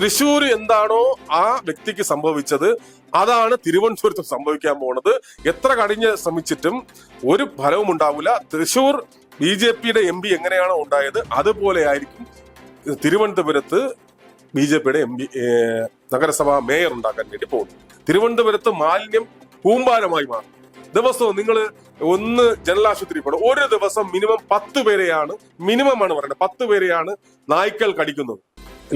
തൃശ്ശൂർ എന്താണോ ആ വ്യക്തിക്ക് സംഭവിച്ചത് അതാണ് തിരുവനന്തപുരത്ത് സംഭവിക്കാൻ പോണത്. എത്ര കടിഞ്ഞ് ശ്രമിച്ചിട്ടും ഒരു ഫലവും ഉണ്ടാവില്ല. തൃശ്ശൂർ ബി ജെ പിയുടെ എം പി എങ്ങനെയാണോ ഉണ്ടായത് അതുപോലെ ആയിരിക്കും തിരുവനന്തപുരത്ത് ബി ജെ പിയുടെ എം പി നഗരസഭാ മേയർ ഉണ്ടാക്കാൻ വേണ്ടി പോകുന്നു തിരുവനന്തപുരത്ത് മാലിന്യം കൂമ്പാരമായി മാറും. ദിവസവും നിങ്ങൾ ഒന്ന് ജനറൽ ആശുപത്രി പോകണം ഒരു ദിവസം മിനിമം പത്ത് പേരെയാണ് മിനിമം ആണ് പറയുന്നത് പത്ത് പേരെയാണ് നായ്ക്കൾ കടിക്കുന്നത്.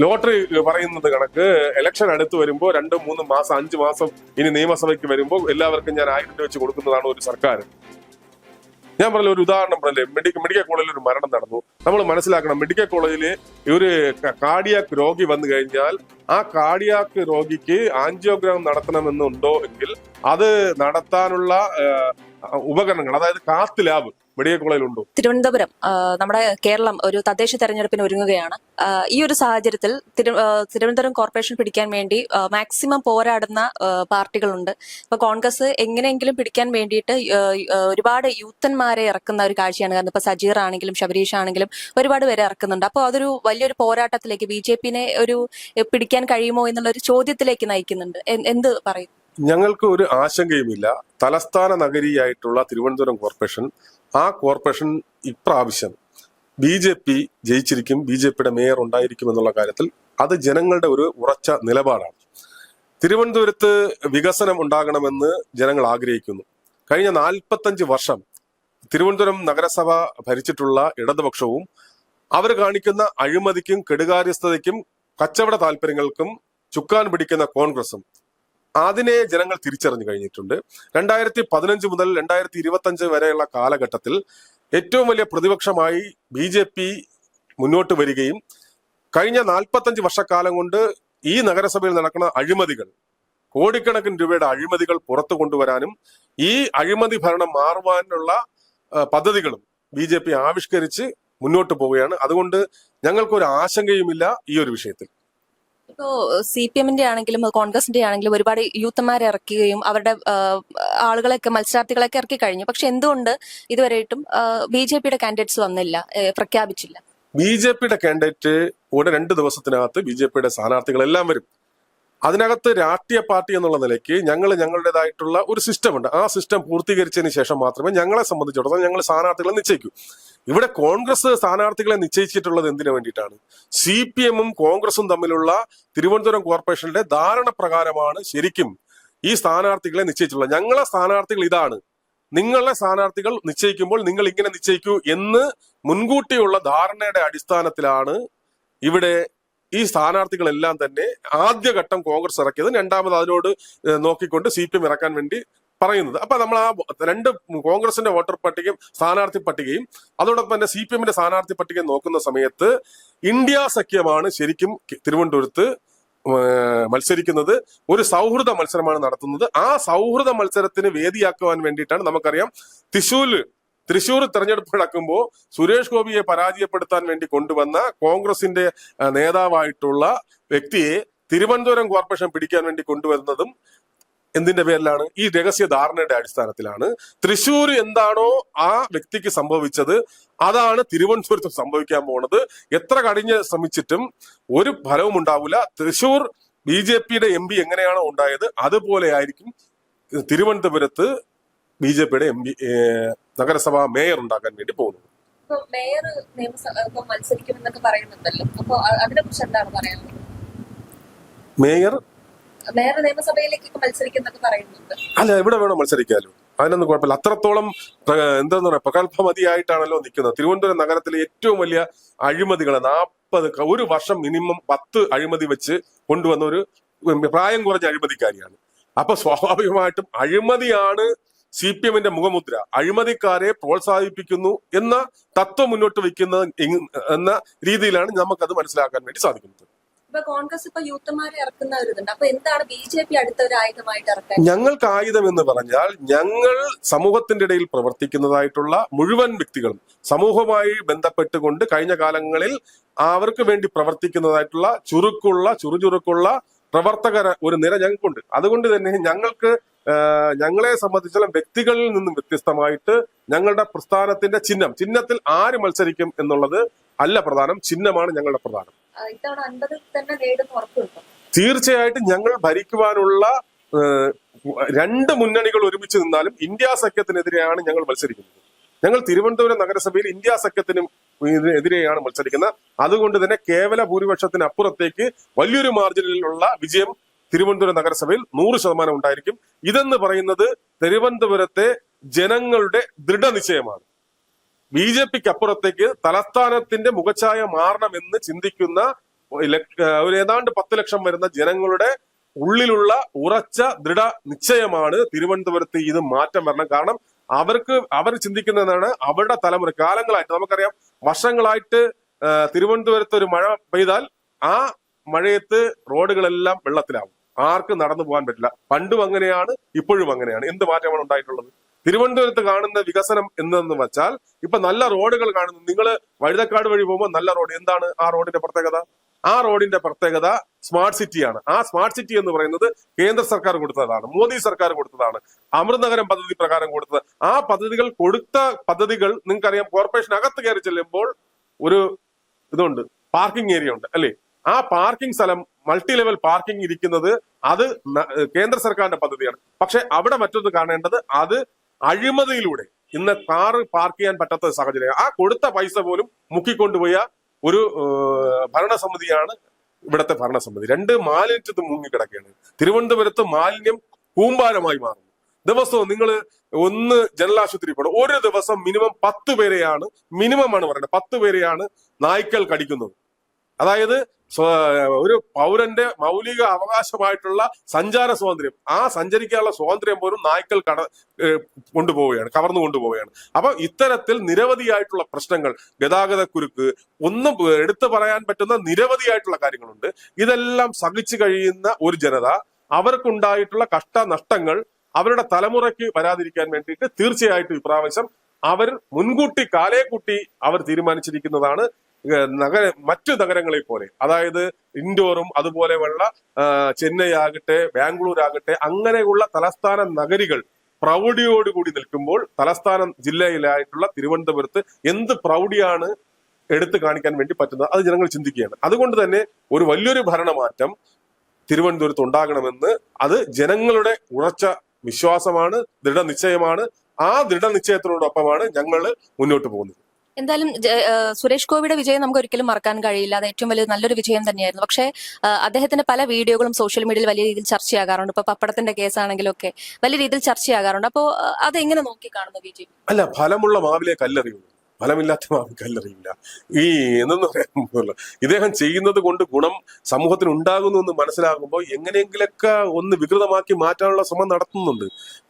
ലോട്ടറി പറയുന്നത് കണക്ക് ഇലക്ഷൻ അടുത്ത് വരുമ്പോൾ രണ്ട് മൂന്ന് മാസം അഞ്ച് മാസം ഇനി നിയമസഭയ്ക്ക് വരുമ്പോൾ എല്ലാവർക്കും ഞാൻ ആയിരം രൂപ വെച്ച് കൊടുക്കുന്നതാണ് ഒരു സർക്കാർ. ഞാൻ പറഞ്ഞ ഒരു ഉദാഹരണം പറഞ്ഞില്ലേ മെഡിക്കൽ മെഡിക്കൽ കോളേജിൽ ഒരു മരണം നടന്നു. നമ്മൾ മനസ്സിലാക്കണം മെഡിക്കൽ കോളേജിൽ ഒരു കാർഡിയാക് രോഗി വന്നു കഴിഞ്ഞാൽ ആ കാർഡിയാക് രോഗിക്ക് ആൻജിയോഗ്രാം നടത്തണമെന്നുണ്ടോ എങ്കിൽ അത് നടത്താനുള്ള ഉപകരണങ്ങൾ അതായത് കാത്ത് ലാബ് മെഡിക്കൽ കോളേജിലുണ്ടോ തിരുവനന്തപുരം നമ്മുടെ കേരളം ഒരു തദ്ദേശ തെരഞ്ഞെടുപ്പിന് ഒരുങ്ങുകയാണ്. ഈ ഒരു സാഹചര്യത്തിൽ തിരു- തിരുവനന്തപുരം കോർപ്പറേഷൻ പിടിക്കാൻ വേണ്ടി മാക്സിമം പോരാടുന്ന പാർട്ടികളുണ്ട്. ഇപ്പൊ കോൺഗ്രസ് എങ്ങനെയെങ്കിലും പിടിക്കാൻ വേണ്ടിയിട്ട് ഒരുപാട് യൂത്തന്മാരെ ഇറക്കുന്ന ഒരു കാഴ്ചയാണ് കാരണം ഇപ്പൊ സജീർ ആണെങ്കിലും ശബരീഷ് ആണെങ്കിലും ഒരുപാട് പേരെ ഇറക്കുന്നുണ്ട്. അപ്പോൾ അതൊരു വലിയൊരു പോരാട്ടത്തിലേക്ക് ബി ജെ പിനെ ഒരു പിടിക്കാൻ കഴിയുമോ എന്നുള്ള ഒരു ചോദ്യത്തിലേക്ക് നയിക്കുന്നുണ്ട്. എന്ത് പറയും? ഞങ്ങൾക്ക് ഒരു ആശങ്കയുമില്ല. തലസ്ഥാന നഗരിയായിട്ടുള്ള തിരുവനന്തപുരം കോർപ്പറേഷൻ ആ കോർപ്പറേഷൻ ഇപ്രാവശ്യം ബി ജെ പി ജയിച്ചിരിക്കും ബി ജെ പിയുടെ മേയർ ഉണ്ടായിരിക്കും എന്നുള്ള കാര്യത്തിൽ അത് ജനങ്ങളുടെ ഒരു ഉറച്ച നിലപാടാണ്. തിരുവനന്തപുരത്ത് വികസനം ഉണ്ടാകണമെന്ന് ജനങ്ങൾ ആഗ്രഹിക്കുന്നു. കഴിഞ്ഞ നാൽപ്പത്തഞ്ച് വർഷം തിരുവനന്തപുരം നഗരസഭ ഭരിച്ചിട്ടുള്ള ഇടതുപക്ഷവും അവർ കാണിക്കുന്ന അഴിമതിക്കും കെടുകാര്യസ്ഥതയ്ക്കും കച്ചവട താല്പര്യങ്ങൾക്കും ചുക്കാൻ പിടിക്കുന്ന കോൺഗ്രസും അതിനെ ജനങ്ങൾ തിരിച്ചറിഞ്ഞു കഴിഞ്ഞിട്ടുണ്ട്. രണ്ടായിരത്തി പതിനഞ്ച് മുതൽ രണ്ടായിരത്തി ഇരുപത്തി അഞ്ച് വരെയുള്ള കാലഘട്ടത്തിൽ ഏറ്റവും വലിയ പ്രതിപക്ഷമായി ബി ജെ പി മുന്നോട്ട് വരികയും കഴിഞ്ഞ നാൽപ്പത്തഞ്ച് വർഷക്കാലം കൊണ്ട് ഈ നഗരസഭയിൽ നടക്കുന്ന അഴിമതികൾ കോടിക്കണക്കിന് രൂപയുടെ അഴിമതികൾ പുറത്തു കൊണ്ടുവരാനും ഈ അഴിമതി ഭരണം മാറുവാനുള്ള പദ്ധതികളും ബി ജെ പി ആവിഷ്കരിച്ച് മുന്നോട്ട് പോവുകയാണ്. അതുകൊണ്ട് ഞങ്ങൾക്കൊരു ആശങ്കയുമില്ല ഈ ഒരു വിഷയത്തിൽ. ഇപ്പോ സി പി എമ്മിന്റെ ആണെങ്കിലും കോൺഗ്രസിന്റെ ആണെങ്കിലും ഒരുപാട് യൂത്തന്മാരെ ഇറക്കുകയും അവരുടെ ആളുകളെയൊക്കെ മത്സരാർത്ഥികളെയൊക്കെ ഇറക്കി കഴിഞ്ഞു. പക്ഷെ എന്തുകൊണ്ട് ഇതുവരെയായിട്ടും ബി ജെ പിയുടെ കാൻഡിഡേറ്റ്സ് വന്നില്ല പ്രഖ്യാപിച്ചില്ല? ബി ജെ പിയുടെ കാൻഡിഡേറ്റ് ഉടൻ രണ്ട് ദിവസത്തിനകത്ത് ബി ജെ പിയുടെ സ്ഥാനാർത്ഥികളെല്ലാം വരും. അതിനകത്ത് രാഷ്ട്രീയ പാർട്ടി എന്നുള്ള നിലയ്ക്ക് ഞങ്ങൾ ഞങ്ങളുടേതായിട്ടുള്ള ഒരു സിസ്റ്റം ഉണ്ട്. ആ സിസ്റ്റം പൂർത്തീകരിച്ചതിന് ശേഷം മാത്രമേ ഞങ്ങളെ സംബന്ധിച്ചിടത്തോളം ഞങ്ങൾ സ്ഥാനാർത്ഥികളെ നിശ്ചയിക്കൂ. ഇവിടെ കോൺഗ്രസ് സ്ഥാനാർത്ഥികളെ നിശ്ചയിച്ചിട്ടുള്ളത് എന്തിനു വേണ്ടിയിട്ടാണ്? സി പി എമ്മും കോൺഗ്രസും തമ്മിലുള്ള തിരുവനന്തപുരം കോർപ്പറേഷന്റെ ധാരണ പ്രകാരമാണ് ശരിക്കും ഈ സ്ഥാനാർത്ഥികളെ നിശ്ചയിച്ചിട്ടുള്ളത്. ഞങ്ങളെ സ്ഥാനാർത്ഥികൾ ഇതാണ്. നിങ്ങളെ സ്ഥാനാർത്ഥികൾ നിശ്ചയിക്കുമ്പോൾ നിങ്ങൾ ഇങ്ങനെ നിശ്ചയിക്കൂ എന്ന് മുൻകൂട്ടിയുള്ള ധാരണയുടെ അടിസ്ഥാനത്തിലാണ് ഇവിടെ ഈ സ്ഥാനാർത്ഥികളെല്ലാം തന്നെ ആദ്യഘട്ടം കോൺഗ്രസ് ഇറക്കിയത് രണ്ടാമത് അതിനോട് നോക്കിക്കൊണ്ട് സി പി എം ഇറക്കാൻ വേണ്ടി പറയുന്നത്. അപ്പൊ നമ്മൾ ആ രണ്ട് കോൺഗ്രസിന്റെ വോട്ടർ പട്ടികയും സ്ഥാനാർത്ഥി പട്ടികയും അതോടൊപ്പം തന്നെ സി പി എമ്മിന്റെ സ്ഥാനാർത്ഥി പട്ടികയും നോക്കുന്ന സമയത്ത് ഇന്ത്യ സഖ്യമാണ് ശരിക്കും തിരുവനന്തപുരത്ത് മത്സരിക്കുന്നത്. ഒരു സൗഹൃദ മത്സരമാണ് നടത്തുന്നത്. ആ സൗഹൃദ മത്സരത്തിന് വേദിയാക്കുവാൻ വേണ്ടിയിട്ടാണ് നമുക്കറിയാം. തൃശൂര് തൃശൂർ തെരഞ്ഞെടുപ്പ് നടക്കുമ്പോൾ സുരേഷ് ഗോപിയെ പരാജയപ്പെടുത്താൻ വേണ്ടി കൊണ്ടുവന്ന കോൺഗ്രസിന്റെ നേതാവായിട്ടുള്ള വ്യക്തിയെ തിരുവനന്തപുരം കോർപ്പറേഷൻ പിടിക്കാൻ വേണ്ടി കൊണ്ടുവരുന്നതും എന്തിന്റെ പേരിലാണ്? ഈ രഹസ്യ ധാരണയുടെ അടിസ്ഥാനത്തിലാണ്. തൃശൂർ എന്താണോ ആ വ്യക്തിക്ക് സംഭവിച്ചത് അതാണ് തിരുവനന്തപുരത്ത് സംഭവിക്കാൻ പോണത്. എത്ര കടിഞ്ഞ് ശ്രമിച്ചിട്ടും ഒരു ഫലവും ഉണ്ടാവില്ല. തൃശൂർ ബി ജെ പിയുടെ എം പി എങ്ങനെയാണോ ഉണ്ടായത് അതുപോലെ ആയിരിക്കും തിരുവനന്തപുരത്ത് ബി ജെ പിയുടെ എം പി നഗരസഭാ മേയർ ഉണ്ടാക്കാൻ വേണ്ടി പോകുന്നത് മേയർ നിയമസഭ ഇപ്പൊ മത്സരിക്കുമെന്നൊക്കെ പറയുന്നുണ്ടല്ലോ. അപ്പൊ അതിനെ കുറിച്ച് എന്താണ് പറയാനുള്ളത്? മേയർ? മേയർ നിയമസഭയിലേക്കൊക്കെ മത്സരിക്കുന്നൊക്കെ പറയുന്നുണ്ട്. അല്ല എവിടെ വേണോ മത്സരിക്കാലോ. അതിനൊന്നും കുഴപ്പമില്ല. അത്രത്തോളം എന്താന്ന് പറയാ പ്രഗത്ഭമതിയായിട്ടാണല്ലോ നിൽക്കുന്നത്. തിരുവനന്തപുരം നഗരത്തിലെ ഏറ്റവും വലിയ അഴിമതികൾ നാൽപ്പത് ഒരു വർഷം മിനിമം പത്ത് അഴിമതി വെച്ച് കൊണ്ടുവന്ന ഒരു പ്രായം കുറഞ്ഞ അഴിമതിക്കാരിയാണ്. അപ്പൊ സ്വാഭാവികമായിട്ടും അഴിമതിയാണ് സി പി എമ്മിന്റെ മുഖമുദ്ര അഴിമതിക്കാരെ പ്രോത്സാഹിപ്പിക്കുന്നു എന്ന തത്വം മുന്നോട്ട് വയ്ക്കുന്ന എന്ന രീതിയിലാണ് നമുക്കത് മനസ്സിലാക്കാൻ വേണ്ടി സാധിക്കുന്നത്. കോൺഗ്രസ് ഇപ്പൊ യൂത്തന്മാരെ അപ്പൊ എന്താണ് ബി ജെ പി അടുത്ത ഒരു ആയുധമായിട്ട് ഇറക്കാൻ ഞങ്ങൾക്ക് ആയുധം എന്ന് പറഞ്ഞാൽ ഞങ്ങൾ സമൂഹത്തിന്റെ ഇടയിൽ പ്രവർത്തിക്കുന്നതായിട്ടുള്ള മുഴുവൻ വ്യക്തികളും സമൂഹവുമായി ബന്ധപ്പെട്ടുകൊണ്ട് കഴിഞ്ഞ കാലങ്ങളിൽ അവർക്ക് വേണ്ടി പ്രവർത്തിക്കുന്നതായിട്ടുള്ള ചുരുക്കുള്ള ചുറുചുറുക്കുള്ള പ്രവർത്തകര ഒരു നിര ഞങ്ങൾക്കുണ്ട്. അതുകൊണ്ട് തന്നെ ഞങ്ങൾക്ക് ഞങ്ങളെ സംബന്ധിച്ചിടത്തോളം വ്യക്തികളിൽ നിന്നും വ്യത്യസ്തമായിട്ട് ഞങ്ങളുടെ പ്രസ്ഥാനത്തിന്റെ ചിഹ്നം ചിഹ്നത്തിൽ ആര് മത്സരിക്കും എന്നുള്ളത് അല്ല പ്രധാനം ചിഹ്നമാണ് ഞങ്ങളുടെ പ്രധാനം. തീർച്ചയായിട്ടും ഞങ്ങൾ ഭരിക്കുവാനുള്ള രണ്ട് മുന്നണികൾ ഒരുമിച്ച് നിന്നാലും ഇന്ത്യ സഖ്യത്തിനെതിരെയാണ് ഞങ്ങൾ മത്സരിക്കുന്നത്. ഞങ്ങൾ തിരുവനന്തപുരം നഗരസഭയിൽ ഇന്ത്യ സഖ്യത്തിനും എതിരെയാണ് മത്സരിക്കുന്നത്. അതുകൊണ്ട് തന്നെ കേവല ഭൂരിപക്ഷത്തിന് അപ്പുറത്തേക്ക് വലിയൊരു മാർജിനിലുള്ള വിജയം തിരുവനന്തപുരം നഗരസഭയിൽ നൂറ് ശതമാനം ഉണ്ടായിരിക്കും. ഇതെന്ന് പറയുന്നത് തിരുവനന്തപുരത്തെ ജനങ്ങളുടെ ദൃഢനിശ്ചയമാണ്. ബി ജെ പിക്ക് അപ്പുറത്തേക്ക് തലസ്ഥാനത്തിന്റെ മുഖച്ഛായ മാറണമെന്ന് ചിന്തിക്കുന്ന ഒരു ഏതാണ്ട് പത്ത് ലക്ഷം വരുന്ന ജനങ്ങളുടെ ഉള്ളിലുള്ള ഉറച്ച ദൃഢ നിശ്ചയമാണ് തിരുവനന്തപുരത്ത് ഇത് മാറ്റം വരണം. കാരണം അവർക്ക് അവർ ചിന്തിക്കുന്നതാണ് അവരുടെ തലമുറ കാലങ്ങളായിട്ട് നമുക്കറിയാം വർഷങ്ങളായിട്ട് തിരുവനന്തപുരത്ത് ഒരു മഴ പെയ്താൽ ആ മഴയത്ത് റോഡുകളെല്ലാം വെള്ളത്തിലാവും. ആർക്കും നടന്നു പോകാൻ പറ്റില്ല. പണ്ടും അങ്ങനെയാണ് ഇപ്പോഴും അങ്ങനെയാണ്. എന്ത് മാറ്റമാണ് ഉണ്ടായിട്ടുള്ളത്? തിരുവനന്തപുരത്ത് കാണുന്ന വികസനം എന്തെന്ന് വെച്ചാൽ ഇപ്പൊ നല്ല റോഡുകൾ കാണുന്നു. നിങ്ങൾ വഴുതക്കാട് വഴി പോകുമ്പോൾ നല്ല റോഡ്. എന്താണ് ആ റോഡിന്റെ പ്രത്യേകത? ആ റോഡിന്റെ പ്രത്യേകത സ്മാർട്ട് സിറ്റിയാണ്. ആ സ്മാർട്ട് സിറ്റി എന്ന് പറയുന്നത് കേന്ദ്ര സർക്കാർ കൊടുത്തതാണ് മോദി സർക്കാർ കൊടുത്തതാണ് അമൃത് നഗരം പദ്ധതി പ്രകാരം കൊടുത്തത്. ആ പദ്ധതികൾ കൊടുത്ത പദ്ധതികൾ നിങ്ങൾക്കറിയാം കോർപ്പറേഷൻ അകത്ത് കയറി ചെല്ലുമ്പോൾ ഒരു ഇതുണ്ട് പാർക്കിംഗ് ഏരിയ ഉണ്ട് അല്ലേ? ആ പാർക്കിംഗ് സ്ഥലം മൾട്ടി ലെവൽ പാർക്കിംഗ് ഇരിക്കുന്നത് അത് കേന്ദ്ര സർക്കാരിന്റെ പദ്ധതിയാണ്. പക്ഷെ അവിടെ മറ്റൊന്ന് കാണേണ്ടത് അത് അഴിമതിയിലൂടെ ഇന്ന് കാറ് പാർക്ക് ചെയ്യാൻ പറ്റാത്ത സാഹചര്യം. ആ കൊടുത്ത പൈസ പോലും മുക്കിക്കൊണ്ടുപോയ ഒരു ഭരണസമിതിയാണ് ഇവിടുത്തെ ഭരണസമിതി. രണ്ട് മാലിന്യത്ത് മുങ്ങിക്കിടക്കുകയാണ് തിരുവനന്തപുരത്ത് മാലിന്യം കൂമ്പാരമായി മാറുന്നു. ദിവസവും നിങ്ങൾ ഒന്ന് ജനറൽ ആശുപത്രി പോകണം ഒരു ദിവസം മിനിമം പത്ത് പേരെയാണ് മിനിമം ആണ് പറയുന്നത് പത്ത് പേരെയാണ് നായ്ക്കൾ കടിക്കുന്നത്. അതായത് ഒരു പൗരന്റെ മൗലിക അവകാശമായിട്ടുള്ള സഞ്ചാര സ്വാതന്ത്ര്യം ആ സഞ്ചരിക്കാനുള്ള സ്വാതന്ത്ര്യം പോലും നായ്ക്കൾ കട കൊണ്ടുപോവുകയാണ് കവർന്നു കൊണ്ടുപോവുകയാണ്. അപ്പൊ ഇത്തരത്തിൽ നിരവധിയായിട്ടുള്ള പ്രശ്നങ്ങൾ ഗതാഗത കുരുക്ക് ഒന്നും എടുത്തു പറയാൻ പറ്റുന്ന നിരവധിയായിട്ടുള്ള കാര്യങ്ങളുണ്ട്. ഇതെല്ലാം സഹിച്ചു കഴിയുന്ന ഒരു ജനത അവർക്കുണ്ടായിട്ടുള്ള കഷ്ടനഷ്ടങ്ങൾ അവരുടെ തലമുറയ്ക്ക് വരാതിരിക്കാൻ വേണ്ടിയിട്ട് തീർച്ചയായിട്ടും ഇപ്രാവശ്യം അവർ മുൻകൂട്ടി കാലേ കൂട്ടി അവർ തീരുമാനിച്ചിരിക്കുന്നതാണ് നഗര മറ്റു നഗരങ്ങളെ പോലെ. അതായത് ഇൻഡോറും അതുപോലെയുള്ള ചെന്നൈ ആകട്ടെ ബാംഗ്ലൂർ ആകട്ടെ അങ്ങനെയുള്ള തലസ്ഥാന നഗരികൾ പ്രൗഢിയോടുകൂടി നിൽക്കുമ്പോൾ തലസ്ഥാന ജില്ലയിലായിട്ടുള്ള തിരുവനന്തപുരത്ത് എന്ത് പ്രൗഢിയാണ് എടുത്തു കാണിക്കാൻ വേണ്ടി പറ്റുന്നത് അത് ജനങ്ങൾ ചിന്തിക്കുകയാണ്. അതുകൊണ്ട് തന്നെ ഒരു വലിയൊരു ഭരണമാറ്റം തിരുവനന്തപുരത്ത് ഉണ്ടാകണമെന്ന് അത് ജനങ്ങളുടെ ഉറച്ച വിശ്വാസമാണ് ദൃഢനിശ്ചയമാണ്. ആ ദൃഢനിശ്ചയത്തിനോടൊപ്പമാണ് ഞങ്ങൾ മുന്നോട്ട് പോകുന്നത്. എന്തായാലും സുരേഷ് ഗോപിയുടെ വിജയം നമുക്ക് ഒരിക്കലും മറക്കാൻ കഴിയില്ല. അത് ഏറ്റവും വലിയ നല്ലൊരു വിജയം തന്നെയായിരുന്നു. പക്ഷേ അദ്ദേഹത്തിന്റെ പല വീഡിയോകളും സോഷ്യൽ മീഡിയയിൽ വലിയ രീതിയിൽ ചർച്ചയാകാറുണ്ട്. ഇപ്പൊ പപ്പടത്തിന്റെ കേസാണെങ്കിലും ഒക്കെ വലിയ രീതിയിൽ ചർച്ചയാകാറുണ്ട്. അപ്പോൾ അത് എങ്ങനെ നോക്കി കാണുന്നു പി? അല്ല ഫലമുള്ള മാവിലെ കല്ലെറിയുള്ളൂ ഫലമില്ലാത്ത മാവിക്കല്ലറിയില്ല ഈ എന്തെന്ന് പറയാൻ ഇദ്ദേഹം ചെയ്യുന്നത് കൊണ്ട് ഗുണം സമൂഹത്തിന് ഉണ്ടാകുന്നു എന്ന് മനസ്സിലാകുമ്പോൾ എങ്ങനെയെങ്കിലൊക്കെ ഒന്ന് വികൃതമാക്കി മാറ്റാനുള്ള ശ്രമം നടത്തുന്നുണ്ട്.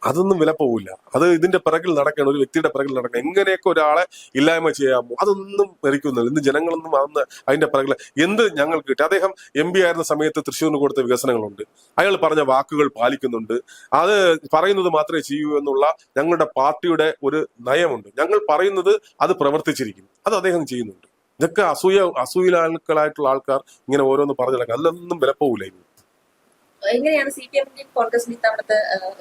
അതൊന്നും വിലപ്പോവില്ല അത് ഇതിന്റെ പിറകിൽ നടക്കണം ഒരു വ്യക്തിയുടെ പിറകിൽ നടക്കണം. എങ്ങനെയൊക്കെ ഒരാളെ ഇല്ലായ്മ ചെയ്യാമോ അതൊന്നും ഭരിക്കുന്നില്ല. ഇന്ന് ജനങ്ങളൊന്നും അന്ന് അതിന്റെ പിറകിൽ എന്ത് ഞങ്ങൾക്ക് കിട്ടി? അദ്ദേഹം എം പി ആയിരുന്ന സമയത്ത് തൃശ്ശൂരിന് കൊടുത്ത വികസനങ്ങളുണ്ട്. അയാൾ പറഞ്ഞ വാക്കുകൾ പാലിക്കുന്നുണ്ട്. അത് പറയുന്നത് മാത്രമേ ചെയ്യൂ എന്നുള്ള ഞങ്ങളുടെ പാർട്ടിയുടെ ഒരു നയമുണ്ട്. ഞങ്ങൾ പറയുന്നത് അത് പ്രവർത്തിച്ചിരിക്കും അത് അദ്ദേഹം ചെയ്യുന്നുണ്ട്. ഇതൊക്കെ അസൂയ അസൂയിലാളുകളായിട്ടുള്ള ആൾക്കാർ ഇങ്ങനെ ഓരോന്ന് പറഞ്ഞു നടക്കുക അതിലൊന്നും വിലപ്പോവില്ല ഇനി. എങ്ങനെയാണ് സി പി എമ്മിന്റെയും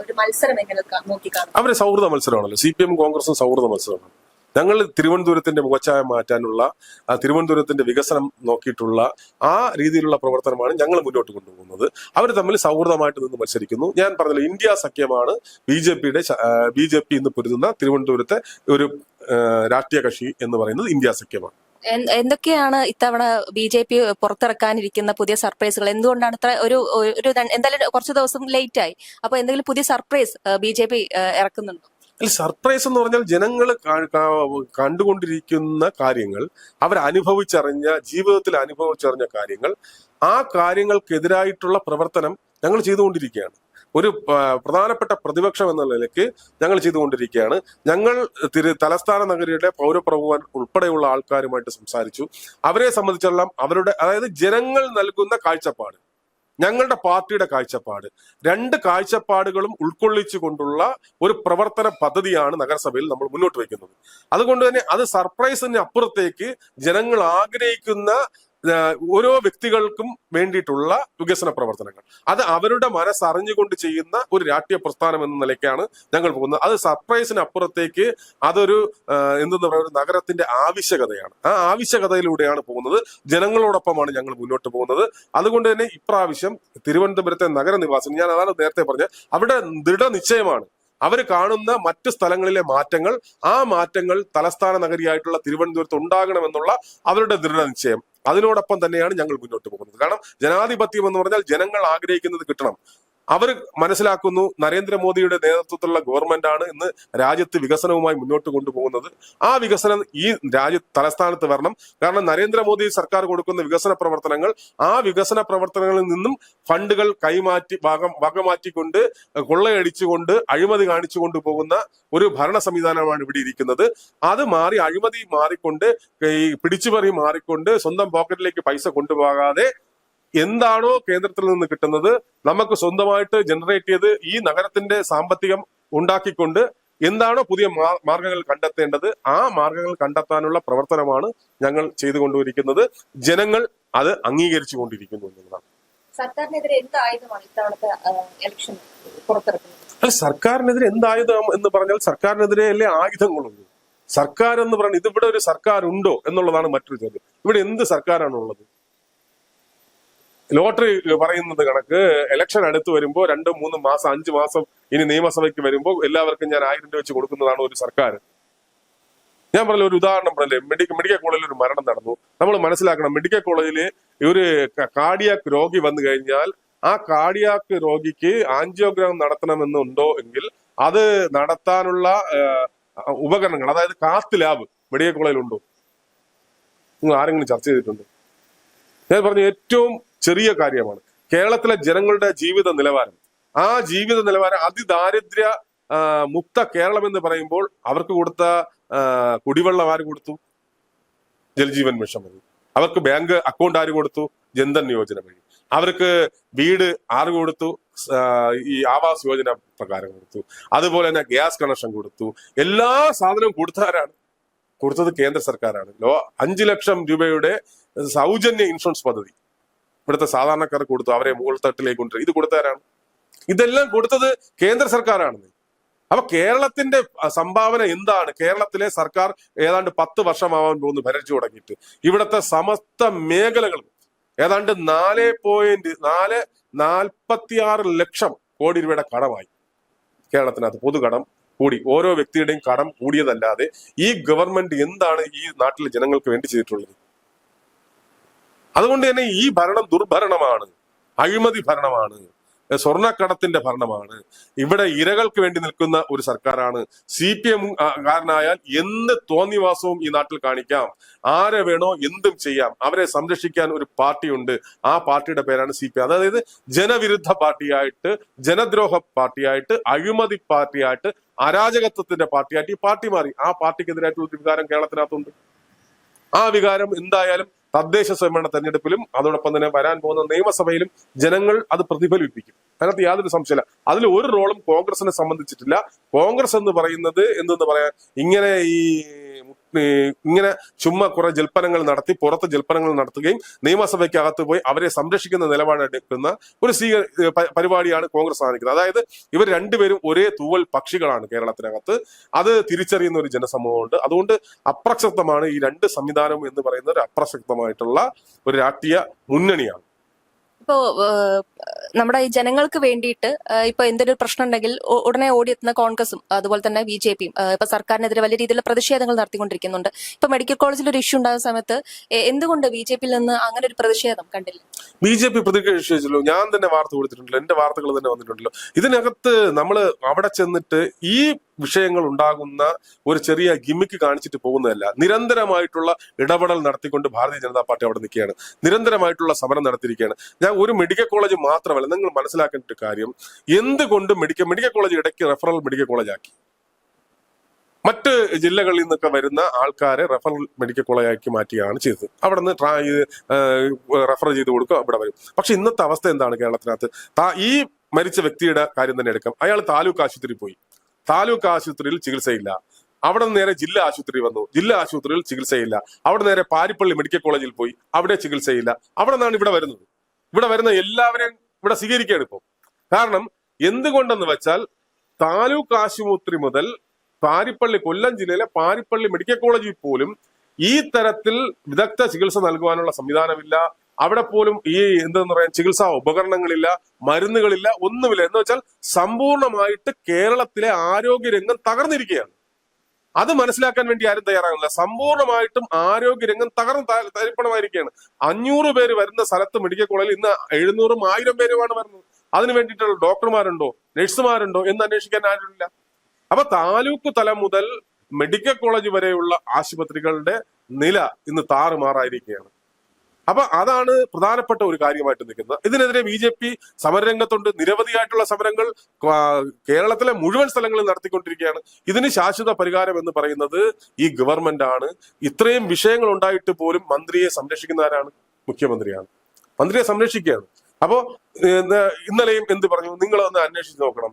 ഒരു മത്സരം എങ്ങനെ നോക്കി അവർ സൗഹൃദ മത്സരമാണല്ലോ. സി പി എം കോൺഗ്രസും സൗഹൃദ മത്സരമാണ്. ഞങ്ങൾ തിരുവനന്തപുരത്തിന്റെ മുഖച്ഛായ മാറ്റാനുള്ള തിരുവനന്തപുരത്തിന്റെ വികസനം നോക്കിയിട്ടുള്ള ആ രീതിയിലുള്ള പ്രവർത്തനമാണ് ഞങ്ങൾ മുന്നോട്ട് കൊണ്ടുപോകുന്നത്. അവർ തമ്മിൽ സൗഹൃദമായിട്ട് നിന്ന് മത്സരിക്കുന്നു. ഞാൻ പറഞ്ഞല്ലോ ഇന്ത്യ സഖ്യമാണ് ബി ജെ പിയുടെ ബി ജെ പി ഇന്ന് പൊരുതുന്ന തിരുവനന്തപുരത്തെ ഒരു രാഷ്ട്രീയ കക്ഷി എന്ന് പറയുന്നത് ഇന്ത്യ സഖ്യമാണ്. എന്തൊക്കെയാണ് ഇത്തവണ ബി ജെ പി പുറത്തിറക്കാനിരിക്കുന്ന പുതിയ സർപ്രൈസുകൾ? എന്തുകൊണ്ടാണ് ഇത്ര ഒരു ഒരു എന്തായാലും കുറച്ച് ദിവസം ലേറ്റ് ആയി. അപ്പൊ എന്തെങ്കിലും പുതിയ സർപ്രൈസ് ബി ജെ പി ഇറക്കുന്നുണ്ടോ? അല്ല സർപ്രൈസ് എന്ന് പറഞ്ഞാൽ ജനങ്ങൾ കണ്ടുകൊണ്ടിരിക്കുന്ന കാര്യങ്ങൾ അവർ അനുഭവിച്ചറിഞ്ഞ ജീവിതത്തിൽ അനുഭവിച്ചറിഞ്ഞ കാര്യങ്ങൾ ആ കാര്യങ്ങൾക്കെതിരായിട്ടുള്ള പ്രവർത്തനം ഞങ്ങൾ ചെയ്തുകൊണ്ടിരിക്കുകയാണ്. ഒരു പ്രധാനപ്പെട്ട പ്രതിപക്ഷം എന്ന നിലയ്ക്ക് ഞങ്ങൾ ചെയ്തുകൊണ്ടിരിക്കുകയാണ്. ഞങ്ങൾ തിരു തലസ്ഥാന നഗരിയുടെ പൗരപ്രഭുവാൻ ഉൾപ്പെടെയുള്ള ആൾക്കാരുമായിട്ട് സംസാരിച്ചു. അവരെ സംബന്ധിച്ചെല്ലാം അവരുടെ അതായത് ജനങ്ങൾ നൽകുന്ന കാഴ്ചപ്പാട്. ഞങ്ങളുടെ പാർട്ടിയുടെ കാഴ്ചപ്പാട്. രണ്ട് കാഴ്ചപ്പാടുകളും ഉൾക്കൊള്ളിച്ചു കൊണ്ടുള്ള ഒരു പ്രവർത്തന പദ്ധതിയാണ് നഗരസഭയിൽ നമ്മൾ മുന്നോട്ട് വയ്ക്കുന്നത്. അതുകൊണ്ട് തന്നെ അത് സർപ്രൈസിന് അപ്പുറത്തേക്ക് ജനങ്ങൾ ആഗ്രഹിക്കുന്ന ഓരോ വ്യക്തികൾക്കും വേണ്ടിയിട്ടുള്ള വികസന പ്രവർത്തനങ്ങൾ. അത് അവരുടെ മനസ്സറിഞ്ഞുകൊണ്ട് ചെയ്യുന്ന ഒരു രാഷ്ട്രീയ പ്രസ്ഥാനം എന്ന നിലയ്ക്കാണ് ഞങ്ങൾ പോകുന്നത്. അത് സർപ്രൈസിന് അപ്പുറത്തേക്ക് അതൊരു എന്തെന്ന് പറയുക ഒരു നഗരത്തിന്റെ ആവശ്യകതയാണ്. ആ ആവശ്യകതയിലൂടെയാണ് പോകുന്നത്. ജനങ്ങളോടൊപ്പമാണ് ഞങ്ങൾ മുന്നോട്ട് പോകുന്നത്. അതുകൊണ്ട് തന്നെ ഇപ്രാവശ്യം തിരുവനന്തപുരത്തെ നഗരനിവാസികൾ ഞാൻ അതാണ് നേരത്തെ പറഞ്ഞത് അവിടെ ദൃഢനിശ്ചയമാണ്. അവർ കാണുന്ന മറ്റു സ്ഥലങ്ങളിലെ മാറ്റങ്ങൾ ആ മാറ്റങ്ങൾ തലസ്ഥാന നഗരിയായിട്ടുള്ള തിരുവനന്തപുരത്ത് ഉണ്ടാകണമെന്നുള്ള അവരുടെ ദൃഢനിശ്ചയം. അതിനോടൊപ്പം തന്നെയാണ് ഞങ്ങൾ മുന്നോട്ട് പോകുന്നത്. കാരണം ജനാധിപത്യം എന്ന് പറഞ്ഞാൽ ജനങ്ങൾ ആഗ്രഹിക്കുന്നത് കിട്ടണം. അവർ മനസ്സിലാക്കുന്നു നരേന്ദ്രമോദിയുടെ നേതൃത്വത്തിലുള്ള ഗവൺമെന്റ് ആണ് ഇന്ന് രാജ്യത്ത് വികസനവുമായി മുന്നോട്ട് കൊണ്ടുപോകുന്നത്. ആ വികസനം ഈ രാജ്യ തലസ്ഥാനത്ത് വരണം. കാരണം നരേന്ദ്രമോദി സർക്കാർ കൊടുക്കുന്ന വികസന പ്രവർത്തനങ്ങൾ ആ വികസന പ്രവർത്തനങ്ങളിൽ നിന്നും ഫണ്ടുകൾ കൈമാറ്റി ഭാഗം വകമാറ്റിക്കൊണ്ട് കൊള്ളയടിച്ചുകൊണ്ട് അഴിമതി കാണിച്ചുകൊണ്ട് പോകുന്ന ഒരു ഭരണ സംവിധാനമാണ് ഇവിടെ ഇരിക്കുന്നത്. അത് മാറി അഴിമതി മാറിക്കൊണ്ട് ഈ പിടിച്ചുപറി മാറിക്കൊണ്ട് സ്വന്തം പോക്കറ്റിലേക്ക് പൈസ കൊണ്ടുപോകാതെ എന്താണോ കേന്ദ്രത്തിൽ നിന്ന് കിട്ടുന്നത് നമുക്ക് സ്വന്തമായിട്ട് ജനറേറ്റ് ചെയ്ത് ഈ നഗരത്തിന്റെ സാമ്പത്തികം ഉണ്ടാക്കിക്കൊണ്ട് എന്താണോ പുതിയ മാർഗങ്ങൾ കണ്ടെത്തേണ്ടത് ആ മാർഗങ്ങൾ കണ്ടെത്താനുള്ള പ്രവർത്തനമാണ് ഞങ്ങൾ ചെയ്തുകൊണ്ടിരിക്കുന്നത്. ജനങ്ങൾ അത് അംഗീകരിച്ചു കൊണ്ടിരിക്കുന്നു എന്നുള്ളതാണ്. സർക്കാരിനെതിരെ ഇത്തവണത്തെ ഇലക്ഷൻ പുറത്തിറക്കുന്നത്? അല്ല സർക്കാരിനെതിരെ എന്ത് ആയുധം എന്ന് പറഞ്ഞാൽ സർക്കാരിനെതിരെ അല്ലേ ആയുധങ്ങളുള്ളൂ. സർക്കാർ എന്ന് പറഞ്ഞാൽ ഇതിവിടെ ഒരു സർക്കാർ ഉണ്ടോ എന്നുള്ളതാണ് മറ്റൊരു ചോദ്യം. ഇവിടെ എന്ത് സർക്കാരാണ് ഉള്ളത് ലോട്ടറി പറയുന്നത് കണക്ക് ഇലക്ഷൻ അടുത്ത് വരുമ്പോൾ രണ്ട് മൂന്ന് മാസം അഞ്ച് മാസം ഇനി നിയമസഭയ്ക്ക് വരുമ്പോൾ എല്ലാവർക്കും ഞാൻ ആയിരം രൂപ വെച്ച് കൊടുക്കുന്നതാണ് ഒരു സർക്കാർ. ഞാൻ പറഞ്ഞ ഒരു ഉദാഹരണം പറഞ്ഞില്ലേ മെഡിക്കൽ മെഡിക്കൽ കോളേജിൽ ഒരു മരണം നടന്നു. നമ്മൾ മനസ്സിലാക്കണം മെഡിക്കൽ കോളേജിൽ ഒരു കാർഡിയാക് രോഗി വന്നു കഴിഞ്ഞാൽ ആ കാർഡിയാക്ക് രോഗിക്ക് ആൻജിയോഗ്രാം നടത്തണമെന്നുണ്ടോ എങ്കിൽ അത് നടത്താനുള്ള ഉപകരണങ്ങൾ അതായത് കാത്ത് ലാബ് മെഡിക്കൽ കോളേജിലുണ്ടോ? നിങ്ങൾ ആരെങ്കിലും ചർച്ച ചെയ്തിട്ടുണ്ടോ? ഞാൻ പറഞ്ഞു ഏറ്റവും ചെറിയ കാര്യമാണ്. കേരളത്തിലെ ജനങ്ങളുടെ ജീവിത നിലവാരം. ആ ജീവിത നിലവാരം അതിദാരിദ്ര്യ മുക്ത കേരളം എന്ന് പറയുമ്പോൾ അവർക്ക് കൊടുത്ത കുടിവെള്ളം ആര് കൊടുത്തു? ജൽജീവൻ മിഷൻ വഴി. അവർക്ക് ബാങ്ക് അക്കൗണ്ട് ആര് കൊടുത്തു? ജന്ധൻ യോജന വഴി. അവർക്ക് വീട് ആര് കൊടുത്തു? ഈ ആവാസ് യോജന പ്രകാരം കൊടുത്തു. അതുപോലെ തന്നെ ഗ്യാസ് കണക്ഷൻ കൊടുത്തു. എല്ലാ സാധനവും കൊടുത്താരാണ് കൊടുത്തത് കേന്ദ്ര സർക്കാരാണ്. ലോ അഞ്ചു ലക്ഷം രൂപയുടെ സൗജന്യ ഇൻഷുറൻസ് പദ്ധതി. ഇവിടുത്തെ സാധാരണക്കാർക്ക് കൊടുത്തു അവരെ മുകൾ തട്ടിലേക്ക് കൊണ്ടുവരും. ഇത് കൊടുത്താരാണ് ഇതെല്ലാം കൊടുത്തത് കേന്ദ്ര സർക്കാരാണ് അപ്പൊ കേരളത്തിന്റെ സംഭാവന എന്താണ്? കേരളത്തിലെ സർക്കാർ ഏതാണ്ട് പത്ത് വർഷമാവാൻ പോകുന്നു ഭരിച്ചു തുടങ്ങിയിട്ട്. ഇവിടുത്തെ സമസ്ത മേഖലകളും ഏതാണ്ട് നാല് പോയിന്റ് നാല് നാൽപ്പത്തിയാറ് ലക്ഷം കോടി രൂപയുടെ കടമായി കേരളത്തിനകത്ത്. പൊതുകടം കൂടി ഓരോ വ്യക്തിയുടെയും കടം കൂടിയതല്ലാതെ ഈ ഗവൺമെന്റ് എന്താണ് ഈ നാട്ടിലെ ജനങ്ങൾക്ക് വേണ്ടി ചെയ്തിട്ടുള്ളത്? അതുകൊണ്ട് തന്നെ ഈ ഭരണം ദുർഭരണമാണ്. അഴിമതി ഭരണമാണ്. സ്വർണക്കടത്തിന്റെ ഭരണമാണ്. ഇവിടെ ഇരകൾക്ക് വേണ്ടി നിൽക്കുന്ന ഒരു സർക്കാരാണ്. സി പി എം കാരനായാൽ എന്ത് തോന്നിവാസവും ഈ നാട്ടിൽ കാണിക്കാം. ആരെ വേണോ എന്തും ചെയ്യാം. അവരെ സംരക്ഷിക്കാൻ ഒരു പാർട്ടിയുണ്ട്. ആ പാർട്ടിയുടെ പേരാണ് സി പി എം. അതായത് ജനവിരുദ്ധ പാർട്ടിയായിട്ട് ജനദ്രോഹ പാർട്ടിയായിട്ട് അഴിമതി പാർട്ടിയായിട്ട് അരാജകത്വത്തിന്റെ പാർട്ടിയായിട്ട് ഈ പാർട്ടി മാറി. ആ പാർട്ടിക്കെതിരായിട്ടുള്ള വികാരം കേരളത്തിനകത്തുണ്ട്. ആ വികാരം എന്തായാലും തദ്ദേശ സ്വയംഭരണ തെരഞ്ഞെടുപ്പിലും അതോടൊപ്പം തന്നെ വരാൻ പോകുന്ന നിയമസഭയിലും ജനങ്ങൾ അത് പ്രതിഫലിപ്പിക്കും. അതിനകത്ത് യാതൊരു സംശയമില്ല അതിൽ ഒരു റോളും കോൺഗ്രസിനെ സംബന്ധിച്ചിട്ടില്ല. കോൺഗ്രസ് എന്ന് പറയുന്നത് എന്തെന്ന് പറയാൻ ഇങ്ങനെ ഈ ഇങ്ങനെ ചുമ്മാ കുറെ ജൽപ്പനങ്ങൾ നടത്തി പുറത്ത് ജൽപ്പനങ്ങൾ നടത്തുകയും നിയമസഭയ്ക്കകത്ത് പോയി അവരെ സംരക്ഷിക്കുന്ന നിലപാട് എടുക്കുന്ന ഒരു സ്വീക പരിപാടിയാണ് കോൺഗ്രസ് കാണിക്കുന്നത് അതായത് ഇവർ രണ്ടുപേരും ഒരേ തൂവൽ പക്ഷികളാണ് കേരളത്തിനകത്ത്. അത് തിരിച്ചറിയുന്ന ഒരു ജനസമൂഹമുണ്ട്. അതുകൊണ്ട് അപ്രസക്തമാണ് ഈ രണ്ട് സംവിധാനം എന്ന് പറയുന്ന ഒരു അപ്രസക്തമായിട്ടുള്ള ഒരു രാഷ്ട്രീയ മുന്നണിയാണ്. ഇപ്പോ നമ്മുടെ ഈ ജനങ്ങൾക്ക് വേണ്ടിയിട്ട് ഇപ്പൊ എന്തൊരു പ്രശ്നം ഉണ്ടെങ്കിൽ ഉടനെ ഓടിയെത്തുന്ന കോൺഗ്രസും അതുപോലെ തന്നെ ബി ജെ പിയും ഇപ്പൊ സർക്കാരിനെതിരെ വലിയ രീതിയിലുള്ള പ്രതിഷേധങ്ങൾ നടത്തിക്കൊണ്ടിരിക്കുന്നുണ്ട്. ഇപ്പൊ മെഡിക്കൽ കോളേജിൽ ഒരു ഇഷ്യൂ ഉണ്ടാകുന്ന സമയത്ത് എന്തുകൊണ്ട് ബി ജെ പിയിൽ നിന്ന് അങ്ങനെ ഒരു പ്രതിഷേധം കണ്ടില്ല? ബി ജെ പി പ്രതിഷേധിച്ചല്ലോ. ഞാൻ തന്നെ വാർത്ത കൊടുത്തിട്ടുണ്ടല്ലോ. എന്റെ വാർത്തകൾ തന്നെ വന്നിട്ടുണ്ടല്ലോ. ഇതിനകത്ത് നമ്മൾ അവിടെ ചെന്നിട്ട് ഈ വിഷയങ്ങൾ ഉണ്ടാകുന്ന ഒരു ചെറിയ ഗിമ്മിക്ക് കാണിച്ചിട്ട് പോകുന്നതല്ല. നിരന്തരമായിട്ടുള്ള ഇടപെടൽ നടത്തിക്കൊണ്ട് ഭാരതീയ ജനതാ പാർട്ടി അവിടെ നിൽക്കുകയാണ്. നിരന്തരമായിട്ടുള്ള സമരം നടത്തിയിരിക്കുകയാണ്. ഞാൻ ഒരു മെഡിക്കൽ കോളേജ് മാത്രമല്ല നിങ്ങൾ മനസ്സിലാക്കേണ്ട ഒരു കാര്യം എന്തുകൊണ്ട് മെഡിക്കൽ മെഡിക്കൽ കോളേജ് ഇടയ്ക്ക് റെഫറൽ മെഡിക്കൽ കോളേജ് ആക്കി. മറ്റ് ജില്ലകളിൽ നിന്നൊക്കെ വരുന്ന ആൾക്കാരെ റെഫറൽ മെഡിക്കൽ കോളേജാക്കി മാറ്റിയാണ് ചെയ്തത്. അവിടെ നിന്ന് ട്രാ റെഫർ ചെയ്ത് കൊടുക്കുക അവിടെ വരും. പക്ഷെ ഇന്നത്തെ അവസ്ഥ എന്താണ് കേരളത്തിനകത്ത്? ഈ മരിച്ച വ്യക്തിയുടെ കാര്യം തന്നെ എടുക്കാം. അയാൾ താലൂക്ക് ആശുപത്രിയിൽ പോയി. താലൂക്ക് ആശുപത്രിയിൽ ചികിത്സയില്ല. അവിടെ നേരെ ജില്ലാ ആശുപത്രി വന്നു. ജില്ലാ ആശുപത്രിയിൽ ചികിത്സയില്ല. അവിടെ നേരെ പാരിപ്പള്ളി മെഡിക്കൽ കോളേജിൽ പോയി. അവിടെ ചികിത്സയില്ല. അവിടെ നിന്നാണ് ഇവിടെ വരുന്നത്. ഇവിടെ വരുന്ന എല്ലാവരെയും ഇവിടെ സ്വീകരിക്കുകയാണ് ഇപ്പോൾ കാരണം എന്തുകൊണ്ടെന്ന് വെച്ചാൽ താലൂക്ക് ആശുപത്രി മുതൽ പാരിപ്പള്ളി കൊല്ലം ജില്ലയിലെ പാരിപ്പള്ളി മെഡിക്കൽ കോളേജിൽ പോലും ഈ തരത്തിൽ വിദഗ്ധ ചികിത്സ നൽകുവാനുള്ള സംവിധാനമില്ല. അവിടെ പോലും ഈ എന്തെന്ന് പറയാൻ ചികിത്സാ ഉപകരണങ്ങളില്ല മരുന്നുകളില്ല ഒന്നുമില്ല. എന്ന് വെച്ചാൽ സമ്പൂർണമായിട്ട് കേരളത്തിലെ ആരോഗ്യരംഗം തകർന്നിരിക്കുകയാണ്. അത് മനസ്സിലാക്കാൻ വേണ്ടി ആരും തയ്യാറാകുന്നില്ല. സമ്പൂർണമായിട്ടും ആരോഗ്യരംഗം തകർന്ന് തരിപ്പണമായിരിക്കുകയാണ്. അഞ്ഞൂറ് പേര് വരുന്ന സ്ഥലത്ത് മെഡിക്കൽ കോളേജിൽ ഇന്ന് എഴുന്നൂറും ആയിരം പേരുമാണ് വരുന്നത്. അതിന് വേണ്ടിയിട്ടുള്ള ഡോക്ടർമാരുണ്ടോ? നഴ്സുമാരുണ്ടോ? എന്ന് അന്വേഷിക്കാൻ ആരുമില്ല. അപ്പൊ താലൂക്ക് തലം മുതൽ മെഡിക്കൽ കോളേജ് വരെയുള്ള ആശുപത്രികളുടെ നില ഇന്ന് താറുമാറായിരിക്കുകയാണ്. അപ്പൊ അതാണ് പ്രധാനപ്പെട്ട ഒരു കാര്യമായിട്ട് നിൽക്കുന്നത്. ഇതിനെതിരെ ബി ജെ പി സമരരംഗത്തുണ്ട്. നിരവധിയായിട്ടുള്ള സമരങ്ങൾ കേരളത്തിലെ മുഴുവൻ സ്ഥലങ്ങളിൽ നടത്തിക്കൊണ്ടിരിക്കുകയാണ്. ഇതിന് ശാശ്വത പരിഹാരം എന്ന് പറയുന്നത് ഈ ഗവൺമെന്റ് ആണ് ഇത്രയും വിഷയങ്ങൾ ഉണ്ടായിട്ട് പോലും മന്ത്രിയെ സംരക്ഷിക്കുന്നവരാണ് മുഖ്യമന്ത്രിയാണ്. മന്ത്രിയെ സംരക്ഷിക്കുകയാണ്. അപ്പോ ഇന്നലെയും എന്ത് പറഞ്ഞു? നിങ്ങൾ ഒന്ന് അന്വേഷിച്ച് നോക്കണം.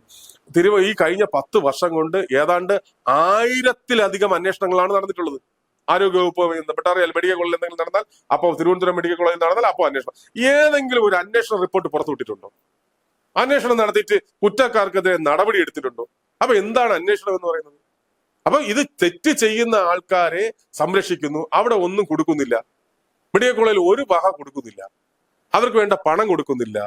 തിരുവ ഈ കഴിഞ്ഞ പത്ത് വർഷം കൊണ്ട് ഏതാണ്ട് ആയിരത്തിലധികം അന്വേഷണങ്ങളാണ് നടന്നിട്ടുള്ളത്. ആരോഗ്യവകുപ്പ് ബന്ധപ്പെട്ട അറിയാൽ മെഡിക്കൽ കോളേജിൽ എന്തെങ്കിലും നടന്നാൽ അപ്പോൾ തിരുവനന്തപുരം മെഡിക്കൽ കോളേജിൽ നടന്നാൽ അപ്പോൾ അന്വേഷണം. ഏതെങ്കിലും ഒരു അന്വേഷണ റിപ്പോർട്ട് പുറത്തുവിട്ടിട്ടുണ്ടോ അന്വേഷണം നടത്തിയിട്ട് കുറ്റക്കാർക്കെതിരെ നടപടി എടുത്തിട്ടുണ്ടോ? അപ്പൊ എന്താണ് അന്വേഷണം എന്ന് പറയുന്നത്? അപ്പൊ ഇത് തെറ്റ് ചെയ്യുന്ന ആൾക്കാരെ സംരക്ഷിക്കുന്നു അവിടെ ഒന്നും കൊടുക്കുന്നില്ല. മെഡിക്കൽ കോളേജിൽ ഒരു വക കൊടുക്കുന്നില്ല. അവർക്ക് വേണ്ട പണം കൊടുക്കുന്നില്ല.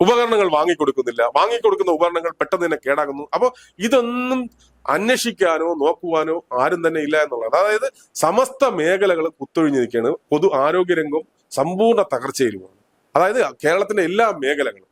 ഉപകരണങ്ങൾ വാങ്ങിക്കൊടുക്കുന്നില്ല. വാങ്ങിക്കൊടുക്കുന്ന ഉപകരണങ്ങൾ പെട്ടെന്ന് തന്നെ കേടാകുന്നു അപ്പോൾ ഇതൊന്നും അന്വേഷിക്കാനോ നോക്കുവാനോ ആരും തന്നെ ഇല്ല എന്നുള്ളത് അതായത് സമസ്ത മേഖലകൾ കുത്തൊഴിഞ്ഞിരിക്കുകയാണ് പൊതു ആരോഗ്യരംഗം സമ്പൂർണ തകർച്ചയിലുമാണ്. അതായത് കേരളത്തിന്റെ എല്ലാ മേഖലകളും.